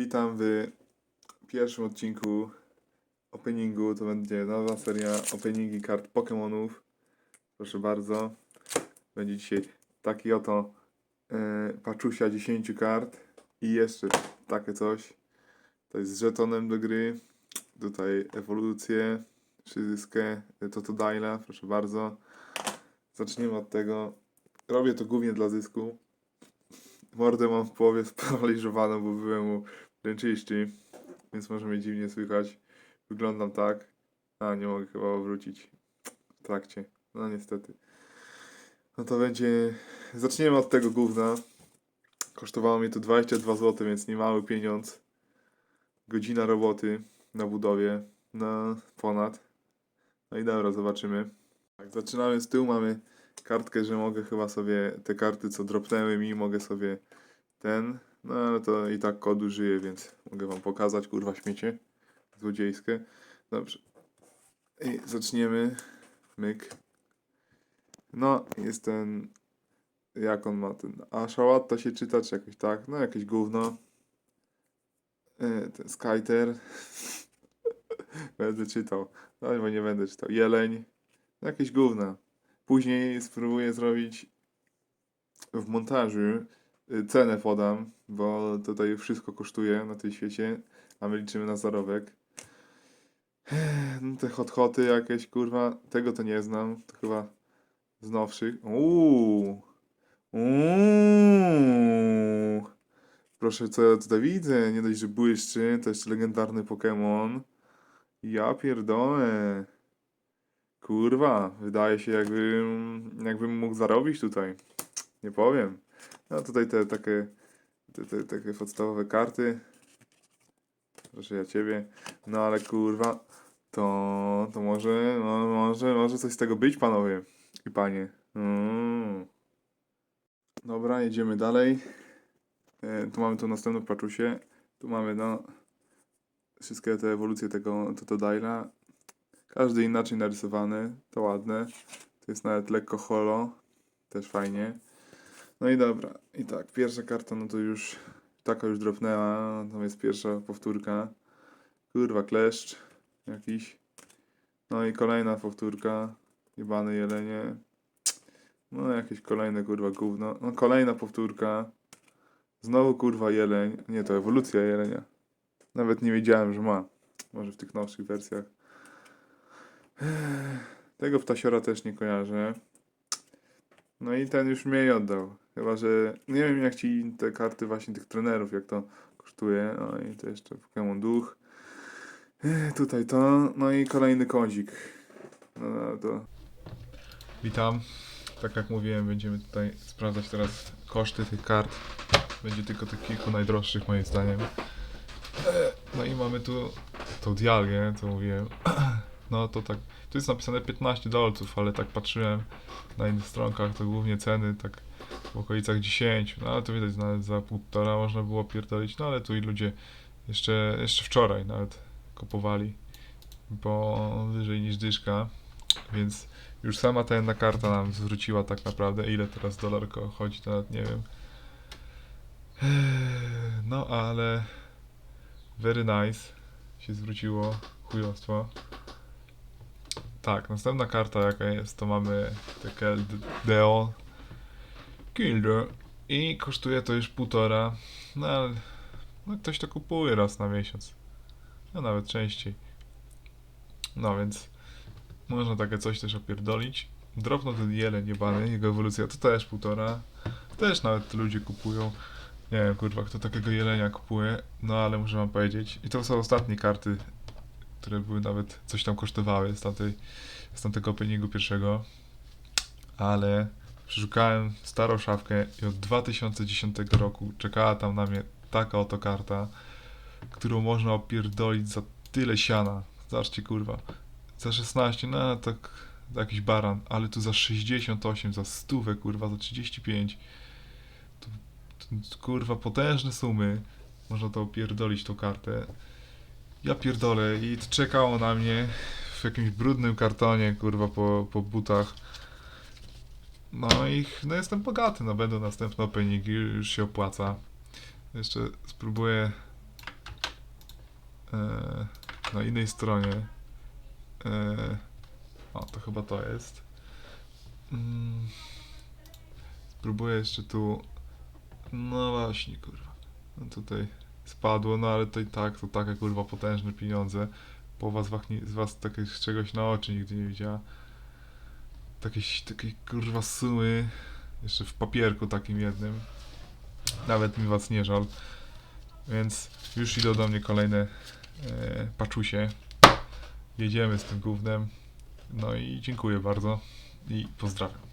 Witam w pierwszym odcinku openingu. To będzie nowa seria openingi kart Pokémonów. Proszę bardzo. Będzie dzisiaj taki oto e, paczusia 10 kart i jeszcze takie coś. To jest z żetonem do gry. Tutaj ewolucję, wszystkie Totodile, proszę bardzo. Zaczniemy od tego. Robię to głównie dla zysku. Mordę mam w połowie sparaliżowaną, bo byłem u ręczyści, więc może mnie dziwnie słychać. Wyglądam tak. A, nie mogę chyba wrócić w trakcie. No niestety. No to będzie... Zaczniemy od tego gówna. Kosztowało mnie to 22 zł, więc nie mały pieniądz. Godzina roboty na budowie. No, ponad. No i dobra, zobaczymy. Tak, zaczynamy z tyłu, mamy kartkę, że mogę chyba sobie te karty, co dropnęły mi, mogę sobie ten, no ale to i tak kod użyję, więc mogę wam pokazać, kurwa śmiecie, złodziejskie. Dobrze. I zaczniemy. Myk. No, jest ten, jak on ma ten, a Shawatta się czyta, czy jakoś tak, no jakieś gówno. E, Ten Skyter. będę czytał, no bo nie będę czytał. Jeleń. No jakieś gówna. Później spróbuję zrobić w montażu cenę podam, bo tutaj wszystko kosztuje na tym świecie, a my liczymy na zarobek. No te hot-hoty jakieś, kurwa, tego to nie znam, to chyba z nowszych. Uuu, uuu. Proszę, co ja tutaj widzę, nie dość, że błyszczy, to jeszcze legendarny Pokémon. Ja pierdolę. Kurwa, wydaje się jakbym, jakbym mógł zarobić tutaj. Nie powiem. No tutaj te takie, te, te, takie podstawowe karty. Proszę ja ciebie. No ale kurwa, to, to może, no, może, może coś z tego być, panowie i panie. Mm. Dobra, jedziemy dalej. E, tu mamy tu następną paczusię. Tu mamy, no, wszystkie te ewolucje tego Totodile'a. Każdy inaczej narysowany, to ładne. To jest nawet lekko holo, też fajnie. No i dobra, i tak, pierwsza karta, no to już taka już dropnęła, tam jest pierwsza powtórka. Kurwa, kleszcz jakiś. No i kolejna powtórka, jebane jelenie. No jakieś kolejne kurwa gówno. No kolejna powtórka. Znowu kurwa jeleń. Nie, to ewolucja jelenia. Nawet nie wiedziałem, że ma. Może w tych nowszych wersjach. Tego ptasiora też nie kojarzę. No i ten już mniej oddał. Chyba, że nie wiem jak ci te karty właśnie tych trenerów, jak to kosztuje. No i to jeszcze Pokémon Duch. Tutaj to. No i kolejny kodzik. No, no to. Witam. Tak jak mówiłem, będziemy tutaj sprawdzać teraz koszty tych kart. Będzie tylko tych kilku najdroższych moim zdaniem. No i mamy tu tą dialgę, co mówiłem. No to tak, tu jest napisane 15 dolców, ale tak patrzyłem na innych stronkach, to głównie ceny tak w okolicach 10, no ale to widać nawet za półtora można było pierdolić, no ale tu i ludzie jeszcze, jeszcze wczoraj nawet kupowali po wyżej niż dyszka, więc już sama ta jedna karta nam zwróciła tak naprawdę, ile teraz dolar ko- chodzi, to nawet nie wiem. No ale very nice się zwróciło chujostwo. Tak, następna karta jaka jest, to mamy Tekel Deo Kilder i kosztuje to już półtora, no ale no, ktoś to kupuje raz na miesiąc, no nawet częściej. No więc można takie coś też opierdolić. Dropnął ten jeleń jebany, jego ewolucja to też półtora, też nawet ludzie kupują. Nie wiem kurwa kto takiego jelenia kupuje, no ale muszę wam powiedzieć. I to są ostatnie karty które były nawet coś tam kosztowały z, tamtej, z tamtego openingu pierwszego. Ale przeszukałem starą szafkę i od 2010 roku czekała tam na mnie taka oto karta, którą można opierdolić za tyle siana. Zobaczcie kurwa. Za 16, no tak jakiś baran, ale tu za 68, za stówę kurwa, za 35. To, to, kurwa potężne sumy. Można to opierdolić tą kartę. Ja pierdolę i czekało na mnie w jakimś brudnym kartonie, kurwa, po, po butach. No i no jestem bogaty, no będą następne openingi, już się opłaca. Jeszcze spróbuję e, na innej stronie. E, o, to chyba to jest. Mm, spróbuję jeszcze tu. No właśnie, kurwa. No tutaj spadło, no ale to i tak, to takie kurwa potężne pieniądze. Połowa z was, z was takich czegoś na oczy nigdy nie widziała. Takiej, takiej kurwa sumy. Jeszcze w papierku takim jednym. Nawet mi was nie żal. Więc już idą do mnie kolejne e, paczusie. Jedziemy z tym gównem. No i dziękuję bardzo. I pozdrawiam.